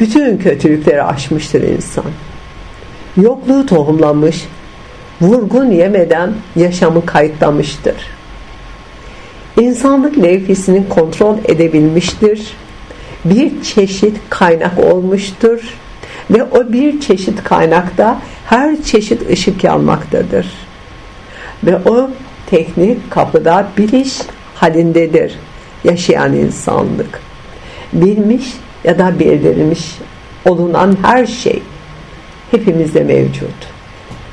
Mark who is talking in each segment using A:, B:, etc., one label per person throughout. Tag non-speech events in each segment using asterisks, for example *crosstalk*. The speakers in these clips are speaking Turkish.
A: Bütün kötülükleri aşmıştır insan. Yokluğu tohumlamış, vurgun yemeden yaşamı kayıtlamıştır. İnsanlık levhisini kontrol edebilmiştir. Bir çeşit kaynak olmuştur ve o bir çeşit kaynakta her çeşit ışık yanmaktadır. Ve o teknik kapıda biliş halindedir yaşayan insanlık. Bilmiş ya da bildirilmiş olunan her şey hepimizde mevcut.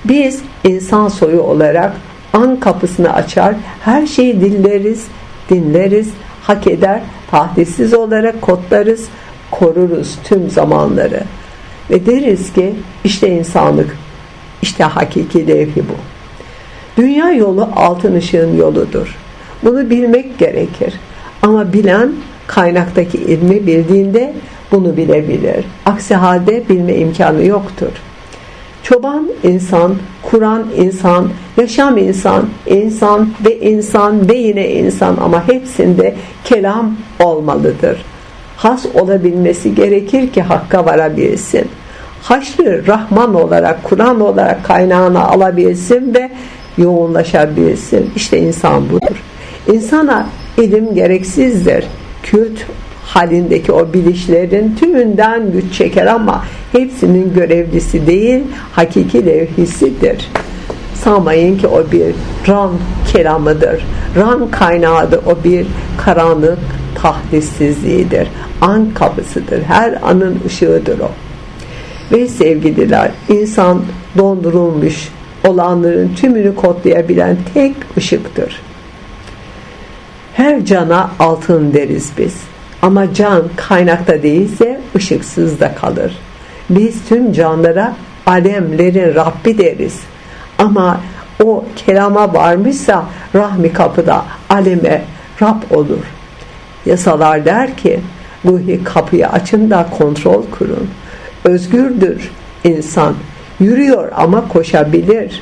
A: Biz insan soyu olarak an kapısını açar, her şeyi dilleriz, dinleriz, hak eder, tahdisiz olarak kodlarız, koruruz tüm zamanları. Ve deriz ki işte insanlık, işte hakiki levhi bu. Dünya yolu altın ışığın yoludur. Bunu bilmek gerekir. Ama bilen kaynaktaki ilmi bildiğinde bunu bilebilir. Aksi halde bilme imkanı yoktur. Çoban insan, Kur'an insan, yaşam insan, insan ve insan ve yine insan ama hepsinde kelam olmalıdır. Has olabilmesi gerekir ki hakka varabilsin. Haşrı Rahman olarak, Kur'an olarak kaynağını alabilsin ve yoğunlaşabilsin. İşte insan budur. İnsana ilim gereksizdir. Kült halindeki o bilişlerin tümünden güç çeker ama hepsinin görevlisi değil, hakiki levhisidir. Sanmayın ki o bir ran kelamıdır. Ran kaynağıdır. O bir karanlık tahdissizliğidir. An kapısıdır. Her anın ışığıdır o. Ve sevgililer, insan dondurulmuş olanların tümünü kodlayabilen tek ışıktır. Her cana altın deriz biz. Ama can kaynakta değilse ışıksız da kalır. Biz tüm canlara alemlerin Rabbi deriz. Ama o kelama varmışsa rahmi kapıda aleme Rab olur. Yasalar der ki ruhi kapıyı açın da kontrol kurun. Özgürdür insan. Yürüyor ama koşabilir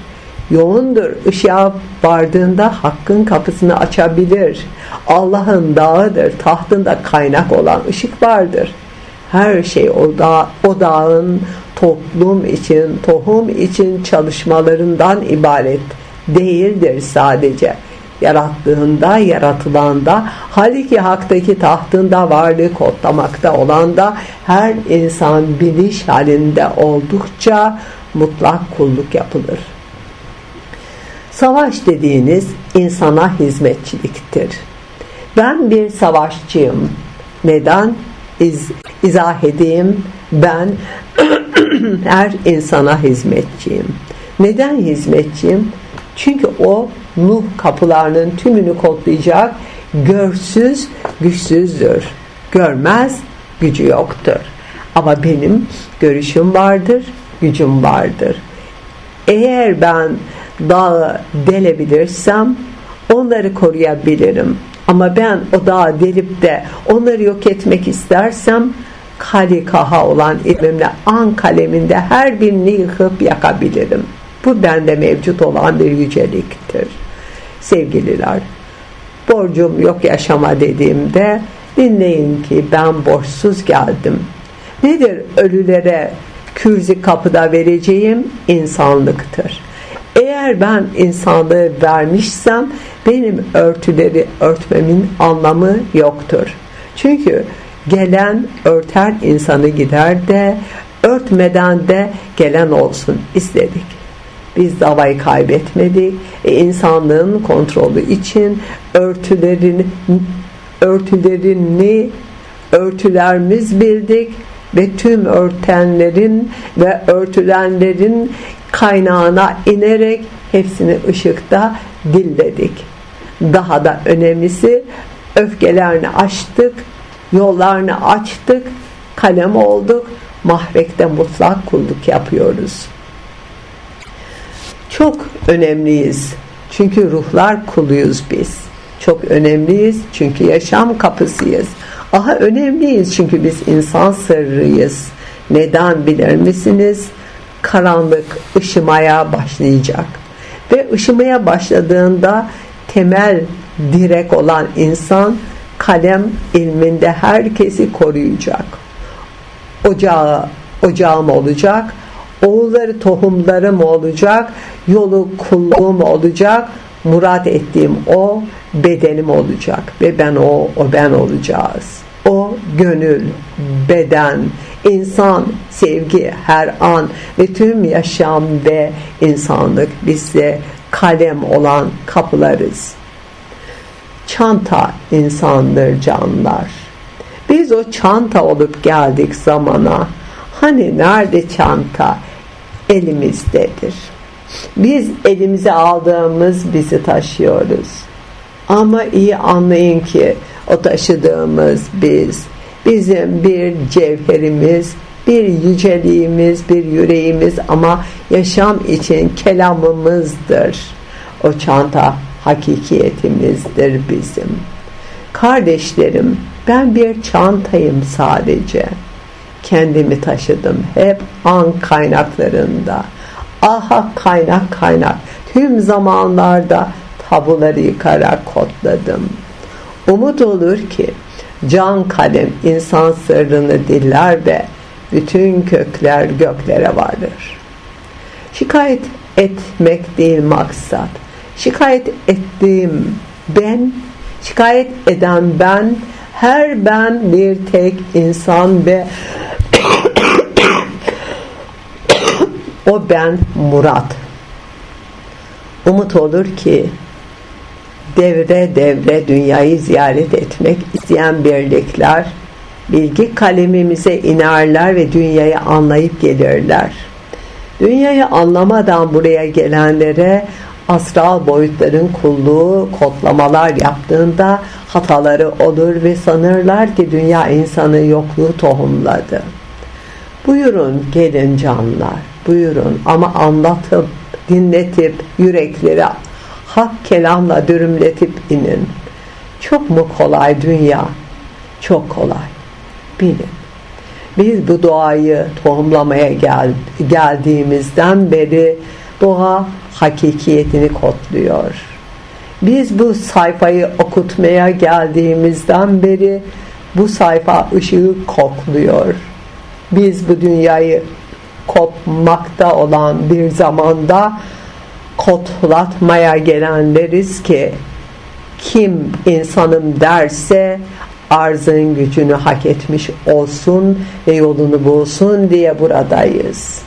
A: yoğundur. Işığa vardığında hakkın kapısını açabilir. Allah'ın dağıdır. Tahtında kaynak olan ışık vardır. Her şey o, dağ, o dağın toplum için, tohum için çalışmalarından ibaret değildir sadece. Yarattığında, yaratılanda, haliki haktaki tahtında varlığı kodlamakta olan da her insan biliş halinde oldukça mutlak kulluk yapılır. Savaş dediğiniz insana hizmetçiliktir. Ben bir savaşçıyım. Neden? İz, izah edeyim. Ben *clears throat* her insana hizmetçiyim. Neden hizmetçiyim? Çünkü o Nuh kapılarının tümünü kodlayacak görsüz güçsüzdür. Görmez gücü yoktur. Ama benim görüşüm vardır, gücüm vardır. Eğer ben dağı delebilirsem onları koruyabilirim. Ama ben o dağı delip de onları yok etmek istersem kalikaha olan ilmimle an kaleminde her birini yıkıp yakabilirim. Bu bende mevcut olan bir yüceliktir. Sevgililer, borcum yok yaşama dediğimde dinleyin ki ben borçsuz geldim. Nedir ölülere kürzi kapıda vereceğim insanlıktır. Eğer ben insanlığı vermişsem benim örtüleri örtmemin anlamı yoktur. Çünkü gelen örter insanı gider de örtmeden de gelen olsun istedik. Biz davayı kaybetmedik. E, insanlığın kontrolü için örtülerini örtülerini örtülerimiz bildik ve tüm örtenlerin ve örtülenlerin kaynağına inerek hepsini ışıkta dilledik. Daha da önemlisi öfkelerini açtık, yollarını açtık, kalem olduk, mahvekte mutlak kulluk yapıyoruz. Çok önemliyiz. Çünkü ruhlar kuluyuz biz. Çok önemliyiz çünkü yaşam kapısıyız. Aha önemliyiz çünkü biz insan sırrıyız. Neden bilir misiniz? Karanlık ışımaya başlayacak. Ve ışımaya başladığında temel direk olan insan kalem ilminde herkesi koruyacak. ocağı, ocağım olacak, oğulları tohumlarım olacak, yolu kulluğum olacak, murat ettiğim o bedenim olacak ve ben o, o ben olacağız. O gönül, beden, insan, sevgi her an ve tüm yaşam ve insanlık bize kalem olan kapılarız. Çanta insandır canlar. Biz o çanta olup geldik zamana. Hani nerede çanta? Elimizdedir. Biz elimize aldığımız bizi taşıyoruz. Ama iyi anlayın ki o taşıdığımız biz, bizim bir cevherimiz, bir yüceliğimiz, bir yüreğimiz ama yaşam için kelamımızdır. O çanta hakikiyetimizdir bizim. Kardeşlerim, ben bir çantayım sadece. Kendimi taşıdım hep an kaynaklarında. Aha kaynak kaynak. Tüm zamanlarda tabuları yıkarak kodladım. Umut olur ki can kalem insan sırrını diller ve bütün kökler göklere vardır. Şikayet etmek değil maksat. Şikayet ettiğim ben, şikayet eden ben, her ben bir tek insan ve *coughs* o ben Murat. Umut olur ki devre devre dünyayı ziyaret etmek isteyen birlikler bilgi kalemimize inerler ve dünyayı anlayıp gelirler. Dünyayı anlamadan buraya gelenlere astral boyutların kulluğu kodlamalar yaptığında hataları olur ve sanırlar ki dünya insanı yokluğu tohumladı. Buyurun gelin canlar, buyurun ama anlatıp, dinletip, yürekleri hak kelamla dürümletip inin. Çok mu kolay dünya? Çok kolay. Bilin. Biz bu doğayı tohumlamaya gel geldiğimizden beri doğa hakikiyetini kodluyor. Biz bu sayfayı okutmaya geldiğimizden beri bu sayfa ışığı kokluyor. Biz bu dünyayı kopmakta olan bir zamanda kodlatmaya gelenleriz ki kim insanım derse arzın gücünü hak etmiş olsun ve yolunu bulsun diye buradayız.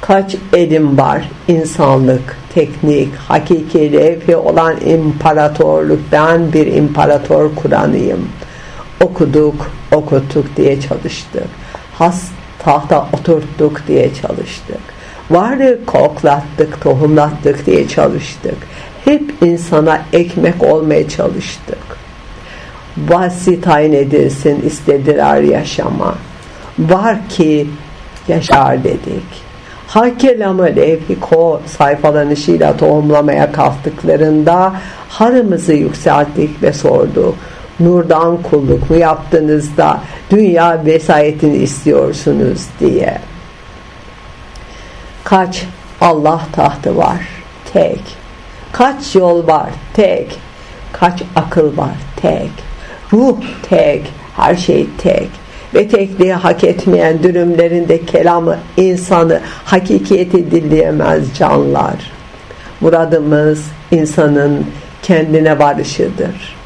A: Kaç elim var insanlık, teknik, hakiki levhi olan imparatorluk. Ben bir imparator kuranıyım. Okuduk, okuttuk diye çalıştık. Has tahta oturttuk diye çalıştık. Varlığı koklattık, tohumlattık diye çalıştık. Hep insana ekmek olmaya çalıştık. Vasi tayin edilsin istediler yaşama. Var ki yaşar dedik hak kelamı levhi ko sayfalanışıyla tohumlamaya kalktıklarında harımızı yükselttik ve sorduk. Nurdan kulluk mu yaptınız da dünya vesayetini istiyorsunuz diye. Kaç Allah tahtı var? Tek. Kaç yol var? Tek. Kaç akıl var? Tek. Ruh tek. Her şey tek ve tekliği hak etmeyen dürümlerinde kelamı insanı hakikiyeti dinleyemez canlar. Muradımız insanın kendine varışıdır.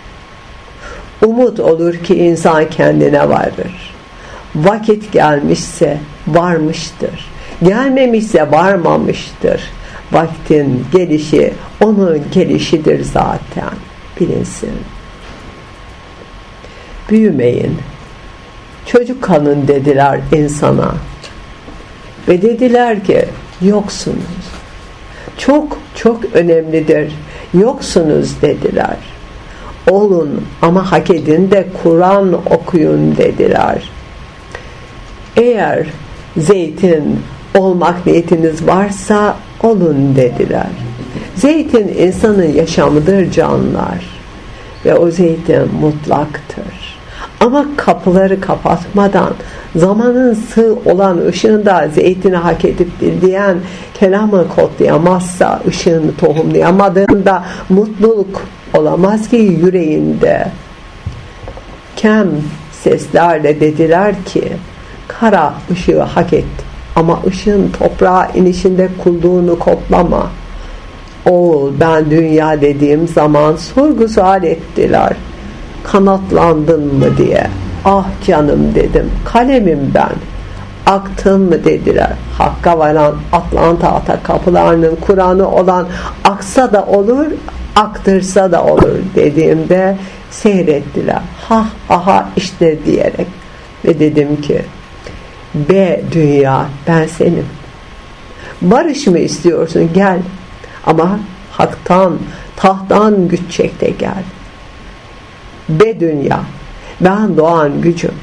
A: Umut olur ki insan kendine varır. Vakit gelmişse varmıştır. Gelmemişse varmamıştır. Vaktin gelişi onun gelişidir zaten. Bilinsin. Büyümeyin çocuk kanın dediler insana. Ve dediler ki yoksunuz. Çok çok önemlidir. Yoksunuz dediler. Olun ama hak edin de Kur'an okuyun dediler. Eğer zeytin olmak niyetiniz varsa olun dediler. Zeytin insanın yaşamıdır canlar. Ve o zeytin mutlaktır. Ama kapıları kapatmadan zamanın sığ olan ışığında zeytini hak edip bildiğen kelamı kodlayamazsa ışığını tohumlayamadığında mutluluk olamaz ki yüreğinde. Kem seslerle dediler ki kara ışığı hak etti. Ama ışığın toprağa inişinde kulluğunu koplama. Oğul ben dünya dediğim zaman sorgu sual ettiler. Kanatlandın mı diye. Ah canım dedim. Kalemim ben. Aktın mı dediler. Hakka varan Atlanta ata kapılarının Kur'an'ı olan aksa da olur, aktırsa da olur dediğimde seyrettiler. Ha ha ha işte diyerek. Ve dedim ki B dünya ben senim. Barış mı istiyorsun gel. Ama haktan, tahttan güç çek de gel. B dünya ben doğan gücüm.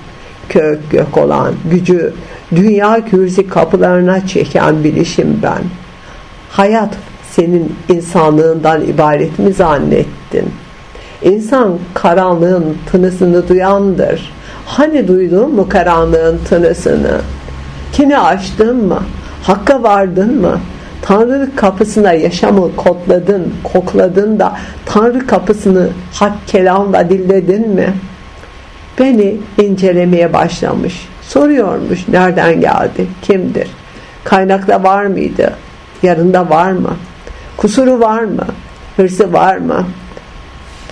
A: Kök gök olan gücü dünya kürsi kapılarına çeken bilişim ben. Hayat senin insanlığından ibaret mi zannettin? İnsan karanlığın tınısını duyandır. Hani duydun mu karanlığın tınısını? Kini açtın mı? Hakka vardın mı? Tanrı kapısına yaşamı kodladın, kokladın da Tanrı kapısını hak kelamla dilledin mi? Beni incelemeye başlamış. Soruyormuş nereden geldi, kimdir? Kaynakta var mıydı? Yarında var mı? Kusuru var mı? Hırsı var mı?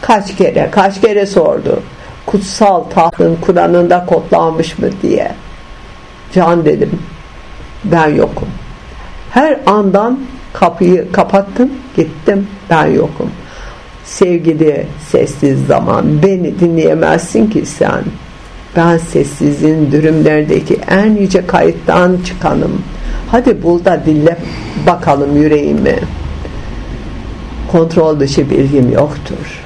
A: Kaç kere, kaç kere sordu. Kutsal tahtın Kur'an'ında kodlanmış mı diye. Can dedim. Ben yokum. Her andan kapıyı kapattım, gittim. Ben yokum. Sevgili sessiz zaman, beni dinleyemezsin ki sen. Ben sessizliğin dürümlerdeki en yüce kayıttan çıkanım. Hadi bul da dinle bakalım yüreğimi. Kontrol dışı bilgim yoktur.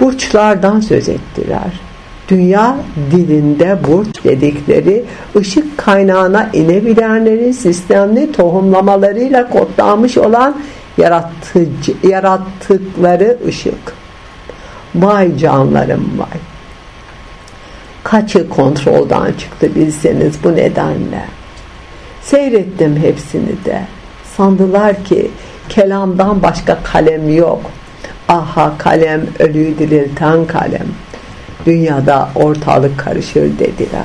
A: Burçlardan söz ettiler. Dünya dilinde burç dedikleri ışık kaynağına inebilenlerin sistemli tohumlamalarıyla kodlanmış olan yaratıcı, yarattıkları ışık. Vay canlarım vay. Kaçı kontroldan çıktı bilseniz bu nedenle. Seyrettim hepsini de. Sandılar ki kelamdan başka kalem yok. Aha kalem ölüyü dirilten kalem. Dünyada ortalık karışır dediler.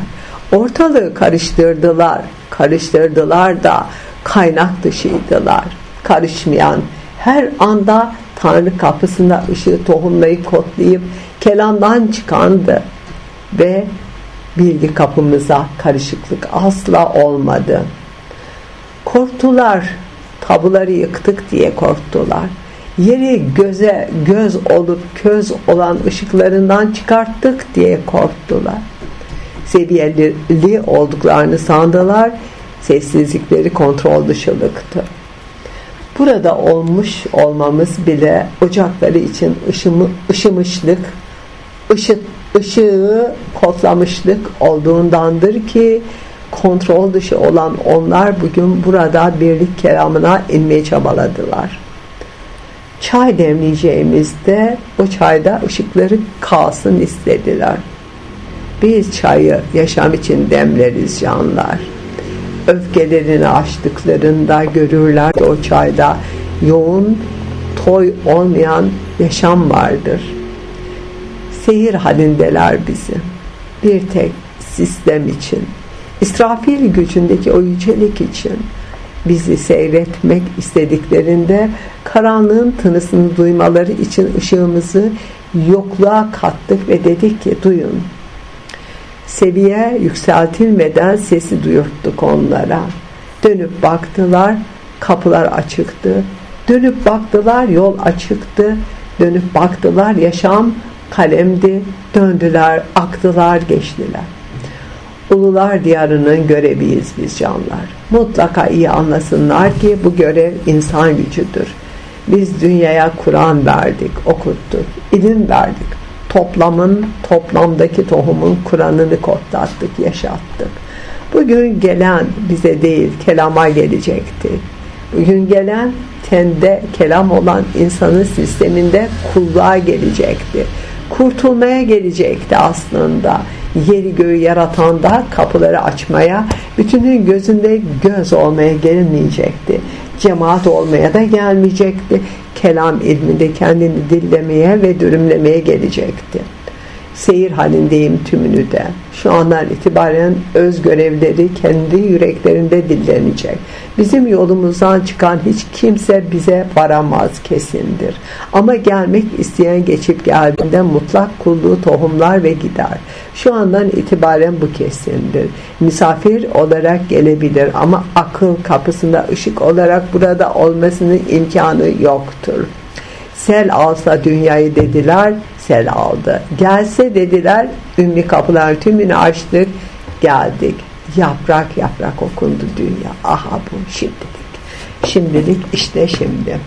A: Ortalığı karıştırdılar. Karıştırdılar da kaynak dışıydılar. Karışmayan her anda Tanrı kapısında ışığı tohumlayıp kotlayıp kelamdan çıkandı ve bilgi kapımıza karışıklık asla olmadı. Korktular, tabuları yıktık diye korktular. Yeri göze göz olup köz olan ışıklarından çıkarttık diye korktular. Seviyeli olduklarını sandılar, sessizlikleri kontrol dışılıktı. Burada olmuş olmamız bile ocakları için ışımı, ışımışlık, ışıt, ışığı kodlamışlık olduğundandır ki kontrol dışı olan onlar bugün burada birlik kelamına inmeye çabaladılar. Çay demleyeceğimizde o çayda ışıkları kalsın istediler. Biz çayı yaşam için demleriz canlar. Öfkelerini açtıklarında görürler o çayda yoğun toy olmayan yaşam vardır. Seyir halindeler bizi. Bir tek sistem için. İsrafil gücündeki o yücelik için bizi seyretmek istediklerinde karanlığın tınısını duymaları için ışığımızı yokluğa kattık ve dedik ki duyun seviye yükseltilmeden sesi duyurttuk onlara. Dönüp baktılar, kapılar açıktı. Dönüp baktılar, yol açıktı. Dönüp baktılar, yaşam kalemdi. Döndüler, aktılar, geçtiler. Ulular diyarının göreviyiz biz canlar. Mutlaka iyi anlasınlar ki bu görev insan gücüdür. Biz dünyaya Kur'an verdik, okuttuk, ilim verdik toplamın, toplamdaki tohumun Kur'an'ını kodlattık, yaşattık. Bugün gelen bize değil, kelama gelecekti. Bugün gelen tende kelam olan insanın sisteminde kulluğa gelecekti. Kurtulmaya gelecekti aslında. Yeri göğü yaratan da kapıları açmaya, bütünün gözünde göz olmaya gelmeyecekti. Cemaat olmaya da gelmeyecekti kelam ilminde kendini dillemeye ve dürümlemeye gelecekti. Seyir halindeyim tümünü de. Şu andan itibaren öz görevleri kendi yüreklerinde dillenecek. Bizim yolumuzdan çıkan hiç kimse bize varamaz kesindir. Ama gelmek isteyen geçip geldiğinde mutlak kulluğu tohumlar ve gider. Şu andan itibaren bu kesindir. Misafir olarak gelebilir ama akıl kapısında ışık olarak burada olmasının imkanı yoktur. Sel alsa dünyayı dediler, sel aldı. Gelse dediler, ümmi kapılar tümünü açtık, geldik. Yaprak yaprak okundu dünya. Aha bu şimdilik. Şimdilik işte şimdi.